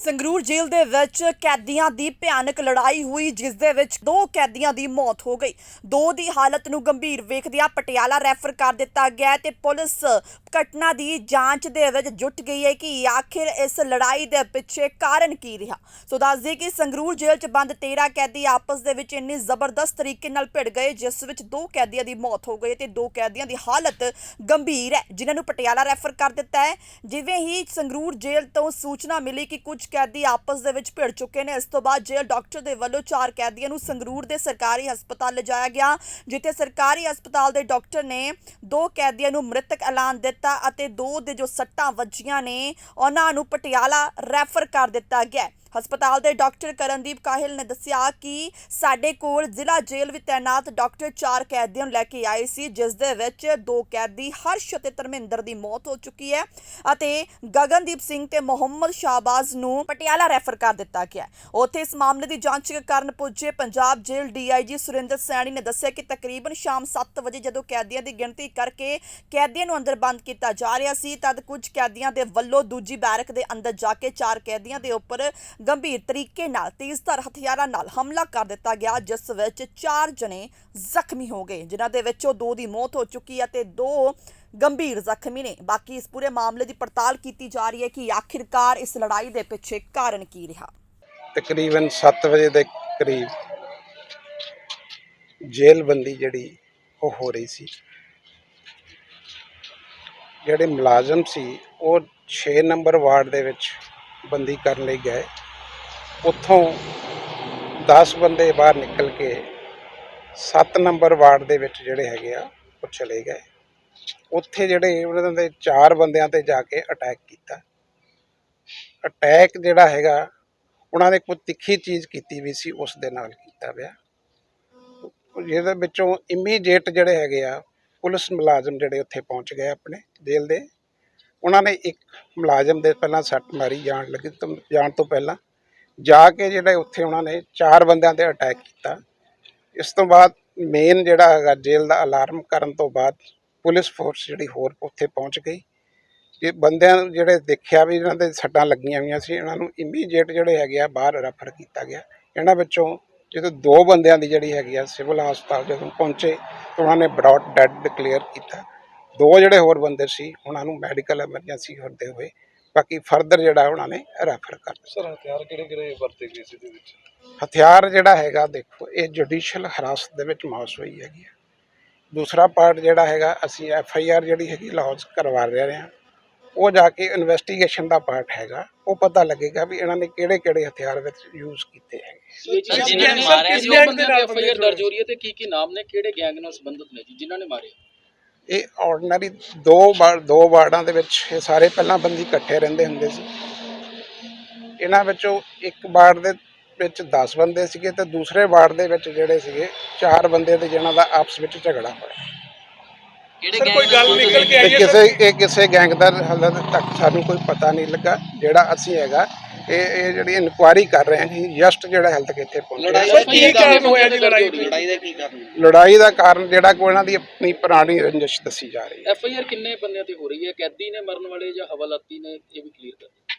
ਸੰਗਰੂਰ ਜੇਲ੍ਹ ਦੇ ਵਿੱਚ ਕੈਦੀਆਂ ਦੀ ਭਿਆਨਕ ਲੜਾਈ ਹੋਈ, ਜਿਸ ਦੇ ਵਿੱਚ ਦੋ ਕੈਦੀਆਂ ਦੀ ਮੌਤ ਹੋ ਗਈ। ਦੋ ਦੀ ਹਾਲਤ ਨੂੰ ਗੰਭੀਰ ਵੇਖਦਿਆਂ ਪਟਿਆਲਾ ਰੈਫਰ ਕਰ ਦਿੱਤਾ ਗਿਆ ਹੈ ਤੇ ਪੁਲਿਸ ਘਟਨਾ ਦੀ ਜਾਂਚ ਦੇ ਵਿੱਚ ਜੁਟ ਗਈ ਹੈ ਕਿ ਆਖਿਰ ਇਸ ਲੜਾਈ ਦੇ ਪਿੱਛੇ ਕਾਰਨ ਕੀ ਰਿਹਾ। ਸੋ ਦੱਸਦੇ ਕਿ ਸੰਗਰੂਰ ਜੇਲ੍ਹ 'ਚ ਬੰਦ 13 ਕੈਦੀ ਆਪਸ ਦੇ ਵਿੱਚ ਇੰਨੀ ਜ਼ਬਰਦਸਤ ਤਰੀਕੇ ਨਾਲ ਭਿੜ ਗਏ, ਜਿਸ ਵਿੱਚ ਦੋ ਕੈਦੀਆਂ ਦੀ ਮੌਤ ਹੋ ਗਈ ਤੇ ਦੋ ਕੈਦੀਆਂ ਦੀ ਹਾਲਤ ਗੰਭੀਰ ਹੈ, ਜਿਨ੍ਹਾਂ ਨੂੰ ਪਟਿਆਲਾ ਰੈਫਰ ਕਰ ਦਿੱਤਾ ਹੈ। ਜਿਵੇਂ ਹੀ ਸੰਗਰੂਰ ਜੇਲ੍ਹ ਤੋਂ ਸੂਚਨਾ ਮਿਲੀ ਕਿ ਕੁਝ ਕੈਦੀ ਆਪਸ ਦੇ ਵਿੱਚ ਭਿੜ ਚੁੱਕੇ ਨੇ। ਇਸ ਤੋਂ ਬਾਅਦ ਜੇਲ੍ਹ ਡਾਕਟਰ ਦੇ ਵੱਲੋਂ ਚਾਰ ਕੈਦੀਆਂ ਨੂੰ ਸੰਗਰੂਰ ਦੇ ਸਰਕਾਰੀ ਹਸਪਤਾਲ ਲਿਜਾਇਆ ਗਿਆ, ਜਿੱਥੇ ਸਰਕਾਰੀ ਹਸਪਤਾਲ ਦੇ ਡਾਕਟਰ ਨੇ ਦੋ ਕੈਦੀਆਂ ਨੂੰ ਮ੍ਰਿਤਕ ਐਲਾਨ ਦਿੱਤਾ ਅਤੇ ਦੋ ਦੇ ਜੋ ਸੱਟਾਂ ਵੱਜੀਆਂ ਨੇ, ਉਹਨਾਂ ਨੂੰ ਪਟਿਆਲਾ ਰੈਫਰ ਕਰ ਦਿੱਤਾ ਗਿਆ। ਹਸਪਤਾਲ ਦੇ ਡਾਕਟਰ ਕਰਨਦੀਪ ਕਾਹਿਲ ਨੇ ਦੱਸਿਆ ਕਿ ਸਾਡੇ ਕੋਲ ਜ਼ਿਲ੍ਹਾ ਜੇਲ੍ਹ ਵਿੱਚ ਤੈਨਾਤ ਡਾਕਟਰ ਚਾਰ ਕੈਦੀਆਂ ਨੂੰ ਲੈ ਕੇ ਆਏ ਸੀ, ਜਿਸ ਦੇ ਵਿੱਚ ਦੋ ਕੈਦੀ ਹਰਸ਼ ਅਤੇ ਧਰਮਿੰਦਰ ਦੀ ਮੌਤ ਹੋ ਚੁੱਕੀ ਹੈ ਅਤੇ ਗਗਨਦੀਪ ਸਿੰਘ ਤੇ ਮੁਹੰਮਦ ਸ਼ਾਹਬਾਜ਼ ਨੂੰ ਪਟਿਆਲਾ ਰੈਫਰ ਕਰ ਦਿੱਤਾ ਗਿਆ ਉੱਥੇ ਇਸ ਮਾਮਲੇ ਦੀ ਜਾਂਚ ਕਰਨ ਪੁੱਜੇ ਪੰਜਾਬ ਜੇਲ੍ਹ ਡੀਆਈਜੀ ਸੁਰਿੰਦਰ ਸੈਣੀ ਨੇ ਦੱਸਿਆ ਕਿ ਤਕਰੀਬਨ ਸ਼ਾਮ 7 ਵਜੇ ਜਦੋਂ ਕੈਦੀਆਂ ਦੀ ਗਿਣਤੀ ਕਰਕੇ ਕੈਦੀਆਂ ਨੂੰ ਅੰਦਰ ਬੰਦ ਕੀਤਾ ਜਾ ਰਿਹਾ ਸੀ, ਤਦ ਕੁਝ ਕੈਦੀਆਂ ਦੇ ਵੱਲੋਂ ਦੂਜੀ ਬੈਰਕ ਦੇ ਅੰਦਰ ਜਾ ਕੇ ਚਾਰ ਕੈਦੀਆਂ ਦੇ ਉੱਪਰ ਗੰਭੀਰ ਤਰੀਕੇ ਨਾਲ ਤੇਜ਼ਧਾਰ ਹਥਿਆਰਾਂ ਨਾਲ ਹਮਲਾ ਕਰ ਦਿੱਤਾ ਗਿਆ, ਜਿਸ ਵਿੱਚ ਚਾਰ ਜਣੇ ਜ਼ਖਮੀ ਹੋ ਗਏ, ਜਿਨ੍ਹਾਂ ਦੇ ਵਿੱਚੋਂ ਦੋ ਦੀ ਮੌਤ ਹੋ ਚੁੱਕੀ ਹੈ ਤੇ ਦੋ ਗੰਭੀਰ ਜ਼ਖਮੀ ਨੇ। ਬਾਕੀ ਇਸ ਪੂਰੇ ਮਾਮਲੇ ਦੀ ਪੜਤਾਲ ਕੀਤੀ ਜਾ ਰਹੀ ਹੈ ਕਿ ਆਖਿਰਕਾਰ ਇਸ ਲੜਾਈ ਦੇ ਪਿੱਛੇ ਕਾਰਨ ਕੀ ਰਿਹਾ। ਤਕਰੀਬਨ 7 ਵਜੇ ਦੇ ਕਰੀਬ ਜੇਲ੍ਹ ਬੰਦੀ ਜਿਹੜੀ ਉਹ ਹੋ ਰਹੀ ਸੀ। ਜਿਹੜੇ ਮੁਲਾਜ਼ਮ ਸੀ, ਉਹ 6 ਨੰਬਰ ਵਾਰਡ ਦੇ ਵਿੱਚ ਬੰਦੀ ਕਰਨ ਲਈ ਗਏ। ਉੱਥੋਂ 10 ਬੰਦੇ ਬਾਹਰ ਨਿਕਲ ਕੇ 7 ਨੰਬਰ ਵਾਰਡ ਦੇ ਵਿੱਚ ਜਿਹੜੇ ਹੈਗੇ ਆ, ਉਹ ਚਲੇ ਗਏ। ਉੱਥੇ ਜਿਹੜੇ ਉਹਨਾਂ ਦੇ ਚਾਰ ਬੰਦਿਆਂ ਤੇ ਜਾ ਕੇ ਅਟੈਕ ਕੀਤਾ। ਅਟੈਕ ਜਿਹੜਾ ਹੈਗਾ, ਉਹਨਾਂ ਨੇ ਕੋਈ ਤਿੱਖੀ ਚੀਜ਼ ਕੀਤੀ ਵੀ ਸੀ, ਉਸ ਦੇ ਨਾਲ ਕੀਤਾ ਵਿਆ ਜਿਹਦੇ ਵਿੱਚੋਂ ਇਮੀਡੀਏਟ ਜਿਹੜੇ ਹੈਗੇ ਆ, ਪੁਲਿਸ ਮੁਲਾਜ਼ਮ ਜਿਹੜੇ ਉੱਥੇ ਪਹੁੰਚ ਗਏ ਆਪਣੇ ਜੇਲ੍ਹ ਦੇ। ਉਹਨਾਂ ਨੇ ਇੱਕ ਮੁਲਾਜ਼ਮ ਦੇ ਪਹਿਲਾਂ ਸੱਟ ਮਾਰੀ, ਜਾਣ ਲੱਗੀ ਜਾਣ ਤੋਂ ਪਹਿਲਾਂ। ਜਾ ਕੇ ਜਿਹੜੇ ਉੱਥੇ ਉਹਨਾਂ ਨੇ ਚਾਰ ਬੰਦਿਆਂ ਤੇ ਅਟੈਕ ਕੀਤਾ। ਇਸ ਤੋਂ ਬਾਅਦ ਮੇਨ ਜਿਹੜਾ ਹੈਗਾ ਜੇਲ੍ਹ ਦਾ ਅਲਾਰਮ ਕਰਨ ਤੋਂ ਬਾਅਦ ਪੁਲਿਸ ਫੋਰਸ ਜਿਹੜੀ ਹੋਰ ਉੱਥੇ ਪਹੁੰਚ ਗਈ। ਇਹ ਬੰਦਿਆਂ ਨੂੰ ਜਿਹੜੇ ਦੇਖਿਆ ਵੀ ਇਹਨਾਂ ਦੇ ਸੱਟਾਂ ਲੱਗੀਆਂ ਹੋਈਆਂ ਸੀ ਇਹਨਾਂ ਨੂੰ ਇਮੀਡੀਏਟ ਜਿਹੜੇ ਹੈਗੇ ਆ ਬਾਹਰ ਰੈਫਰ ਕੀਤਾ ਗਿਆ। ਇਹਨਾਂ ਵਿੱਚੋਂ ਜਦੋਂ ਦੋ ਬੰਦਿਆਂ ਦੀ ਜਿਹੜੀ ਹੈਗੀ ਆ ਸਿਵਲ ਹਸਪਤਾਲ ਜਦੋਂ ਪਹੁੰਚੇ ਤਾਂ ਉਹਨਾਂ ਨੇ ਬ੍ਰੌਡ ਡੈਡ ਡਿਕਲੇਅਰ ਕੀਤਾ। ਦੋ ਜਿਹੜੇ ਹੋਰ ਬੰਦੇ ਸੀ ਉਹਨਾਂ ਨੂੰ ਮੈਡੀਕਲ ਐਮਰਜੈਂਸੀ ਹੁੰਦੇ ਹੋਏ ਬਾਕੀ ਫਰਦਰ ਜਿਹੜਾ ਉਹਨਾਂ ਨੇ ਰੈਫਰ ਕਰ ਦਿੱਤਾ ਸਰ ਹਥਿਆਰ ਕਿਹੜੇ ਕਿਹੜੇ ਵਰਤੇ ਗਏ ਸੀ ਇਹਦੇ ਵਿੱਚ? ਹਥਿਆਰ ਜਿਹੜਾ ਹੈਗਾ ਦੇਖੋ ਇਹ ਜੁਡੀਸ਼ੀਅਲ ਹਰਾਸਤ ਦੇ ਵਿੱਚ ਮਾਸ ਹੋਈ ਹੈਗੀ ਆ। ਦੂਸਰਾ ਪਾਰਟ ਜਿਹੜਾ ਹੈਗਾ ਅਸੀਂ ਐਫ ਆਈ ਆਰ ਜਿਹੜੀ ਹੈਗੀ ਲਾਹੌਰ ਕਰਵਾ ਰਹੇ ਹਾਂ ਉਹ ਜਾ ਕੇ ਇਨਵੈਸਟੀਗੇਸ਼ਨ ਦਾ ਪਾਰਟ ਹੈਗਾ। ਉਹ ਪਤਾ ਲੱਗੇਗਾ ਵੀ ਇਹਨਾਂ ਨੇ ਕਿਹੜੇ ਕਿਹੜੇ ਹਥਿਆਰ ਵਿੱਚ ਯੂਜ਼ ਕੀਤੇ ਹੈਗੇ। ਸਰ ਜਿਨ੍ਹਾਂ ਨੇ ਮਾਰਿਆ ਜੀ ਉਹ ਬੰਦਿਆਂ ਦੀ ਐਫਆਈਆਰ ਦਰਜ ਹੋ ਰਹੀ ਹੈ ਤੇ ਕੀ ਕੀ ਨਾਮ ਨੇ ਕਿਹੜੇ ਗੈਂਗ ਨਾਲ ਸੰਬੰਧਿਤ ਨੇ ਜੀ ਜਿਨ੍ਹਾਂ ਨੇ ਮਾਰੇ ਇਹ ਆਰਡੀਨਰੀ ਦੋ ਵਾਰ ਦੋ ਵਾਰਡਾਂ ਦੇ ਵਿੱਚ ਇਹ ਸਾਰੇ ਪਹਿਲਾਂ ਬੰਦੀ ਇਕੱਠੇ ਰਹਿੰਦੇ ਹੁੰਦੇ ਸੀ। ਇਹਨਾਂ ਵਿੱਚੋਂ ਇੱਕ ਵਾਰਡ ਦੇ ਵਿੱਚ 10 ਬੰਦੇ ਸੀਗੇ ਤੇ ਦੂਸਰੇ ਵਾਰਡ ਦੇ ਵਿੱਚ ਜਿਹੜੇ ਸੀਗੇ ਚਾਰ ਬੰਦੇ ਤੇ ਜਿਹਨਾਂ ਦਾ ਆਪਸ ਵਿੱਚ ਝਗੜਾ ਹੋਇਆ। ਕਿਹੜੇ ਸਰ, ਗੈਂਗ ਕੋਈ ਗੱਲ ਨਿਕਲ ਕੇ ਆਈ ਇਹ ਕਿਸੇ ਇਹ ਕਿਸੇ ਗੈਂਗ ਦਾ ਹਾਲੇ ਤੱਕ ਸਾਨੂੰ ਕੋਈ ਪਤਾ ਨਹੀਂ ਲੱਗਾ। ਜਿਹੜਾ ਅਸੀਂ ਹੈਗਾ ਇਹ ਇਹ ਜਿਹੜੀ ਇਨਕੁਆਇਰੀ ਕਰ ਰਹੇ ਹਾਂ ਜੀ ਜਸਟ ਜਿਹੜਾ ਹਾਲੇ ਤੱਕ ਇੱਥੇ ਪਹੁੰਚਿਆ। ਸਰ ਕੀ ਕਾਰਨ ਹੋਇਆ ਜੀ ਲੜਾਈ ਦੀ? ਲੜਾਈ ਦਾ ਕੀ ਕਾਰਨ? ਲੜਾਈ ਦਾ ਕਾਰਨ ਜਿਹੜਾ ਕੋਈ ਇਹਨਾਂ ਦੀ ਆਪਣੀ ਪੁਰਾਣੀ ਰੰਜਿਸ਼ ਦੱਸੀ ਜਾ ਰਹੀ ਹੈ। ਐਫਆਈਆਰ ਕਿੰਨੇ ਬੰਦਿਆਂ ਤੇ ਹੋ ਰਹੀ ਹੈ? ਕੈਦੀ ਨੇ ਮਰਨ ਵਾਲੇ ਜਾਂ ਹਵਾਲਾਤੀ ਨੇ ਇਹ ਵੀ ਕਲੀਅਰ ਕਰ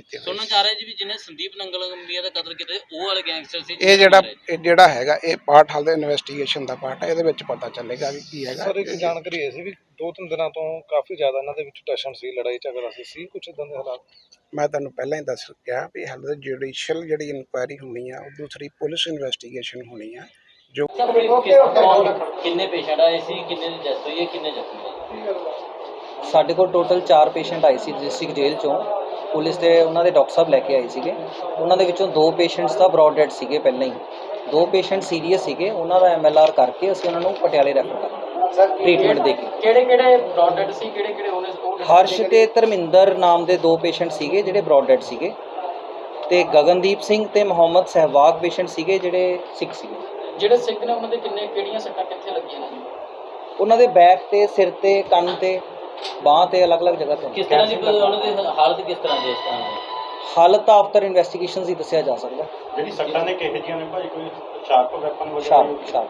ਕੀਤੇ ਹੋਏ ਸੁਣਨ ਚ ਆ ਰਿਹਾ ਜੀ ਵੀ ਜਿਹਨੇ ਸੰਦੀਪ ਨੰਗਲ ਗੰਬੀਆ ਦਾ ਕਤਲ ਕੀਤਾ ਸੀ, ਉਹ ਵਾਲੇ ਗੈਂਗਸਟਰ ਸੀ ਇਹ ਜਿਹੜਾ ਇਹ ਜਿਹੜਾ ਹੈਗਾ ਇਹ ਪਾਰਟ ਹਾਲੇ ਇਨਵੈਸਟੀਗੇਸ਼ਨ ਦਾ ਪਾਰਟ ਹੈ ਇਹਦੇ ਵਿੱਚ ਪਤਾ ਚੱਲੇਗਾ ਵੀ ਕੀ ਹੈਗਾ। ਸਰ ਇੱਕ ਜਾਣਕਾਰੀ ਇਹ ਸੀ ਵੀ ਦੋ ਤਿੰਨ ਦਿਨਾਂ ਤੋਂ ਕਾਫੀ ਜ਼ਿਆਦਾ ਇਹਨਾਂ ਦੇ ਵਿੱਚ ਟੈਸ਼ਨ ਸੀ ਲੜਾਈ ਝਗੜਾ ਸੀ ਸੀ ਕੁਝ ਇਦਾਂ ਦੇ ਹਾਲਾਤ? ਮੈਂ ਤੁਹਾਨੂੰ ਪਹਿਲਾਂ ਹੀ ਦੱਸ ਚੁੱਕਿਆ ਵੀ ਹਾਲੇ ਜੁਡੀਸ਼ੀਅਲ ਜਿਹੜੀ ਇਨਕੁਆਇਰੀ ਹੋਣੀ ਆ ਉਹ ਦੂਸਰੀ ਪੁਲਿਸ ਇਨਵੈਸਟੀਗੇਸ਼ਨ ਹੋਣੀ ਆ ਜੋ ਕਿੰਨੇ ਪੇਸ਼ੈਂਟ ਆਏ ਸੀ ਕਿੰਨੇ ਦੀ ਡੈਥ ਹੋਈ ਹੈ ਕਿੰਨੇ ਜ਼ਖਮੀ ਸਾਡੇ ਕੋਲ ਟੋਟਲ 4 ਪੇਸ਼ੈਂਟ ਆਏ ਸੀ ਡਿਸਟ੍ਰਿਕਟ ਜੇਲ੍ਹ ਚੋਂ। ਪੁਲਿਸ ਦੇ ਉਹਨਾਂ ਦੇ ਡਾਕਟਰ ਸਾਹਿਬ ਲੈ ਕੇ ਆਏ ਸੀਗੇ। ਉਹਨਾਂ ਦੇ ਵਿੱਚੋਂ ਦੋ ਪੇਸ਼ੈਂਟਸ ਤਾਂ ਬ੍ਰੌਡ ਡੈਡ ਸੀਗੇ ਪਹਿਲਾਂ ਹੀ। ਦੋ ਪੇਸ਼ੈਂਟ ਸੀਰੀਅਸ ਸੀਗੇ ਉਹਨਾਂ ਦਾ ਐਮਐਲਆਰ ਕਰਕੇ ਅਸੀਂ ਉਹਨਾਂ ਨੂੰ ਪਟਿਆਲੇ ਰੈਫਰ ਕਰਤਾ ਟ੍ਰੀਟਮੈਂਟ ਦੇ ਕੇ। ਕਿਹੜੇ ਕਿਹੜੇ ਬ੍ਰੌਡਡ ਸੀ ਕਿਹੜੇ ਕਿਹੜੇ ਉਹਨੇ ਉਹ ਹਰਸ਼ ਤੇ ਧਰਮਿੰਦਰ ਨਾਮ ਦੇ ਦੋ ਪੇਸ਼ੈਂਟ ਸੀਗੇ ਜਿਹੜੇ ਬ੍ਰੌਡ ਡੈਡ ਸੀਗੇ। ਤੇ ਗਗਨਦੀਪ ਸਿੰਘ ਤੇ ਮੁਹੰਮਦ ਸਹਿਵਾਗ ਪੇਸ਼ੈਂਟ ਸੀਗੇ ਜਿਹੜੇ ਸਿੱਖ ਸੀਗੇ। ਜਿਹੜੇ ਸਿੱਖ ਨੇ ਉਹਨਾਂ ਦੇ ਕਿੰਨੇ ਕਿਹੜੀਆਂ ਸੱਟਾਂ ਕਿੱਥੇ ਲੱਗੀਆਂ ਨੇ? ਉਹਨਾਂ ਦੇ ਬੈਕ ਤੇ ਸਿਰ ਤੇ ਕੰਨ ਤੇ। ਬਾਹ ਤੇ ਅਲੱਗ-ਅਲੱਗ ਜਗ੍ਹਾ ਤੇ ਕਿਸ ਤਰ੍ਹਾਂ ਦੀ ਉਹਨਾਂ ਦੀ ਹਾਲਤ ਕਿਸ ਤਰ੍ਹਾਂ ਦੀ ਇਸ ਤਰ੍ਹਾਂ ਦੀ? ਹਾਲਤ ਆਫਟਰ ਇਨਵੈਸਟੀਗੇਸ਼ਨਸ ਹੀ ਦੱਸਿਆ ਜਾ ਸਕਦਾ। ਜਿਹੜੀ ਸੱਟਾਂ ਨੇ ਕਿਹੋ ਜਿਹੀਆਂ ਨੇ ਭਾਈ ਕੋਈ ਸ਼ਾਰਪ ਵੈਪਨ ਵਗੈਰਾ? Sharp sharp.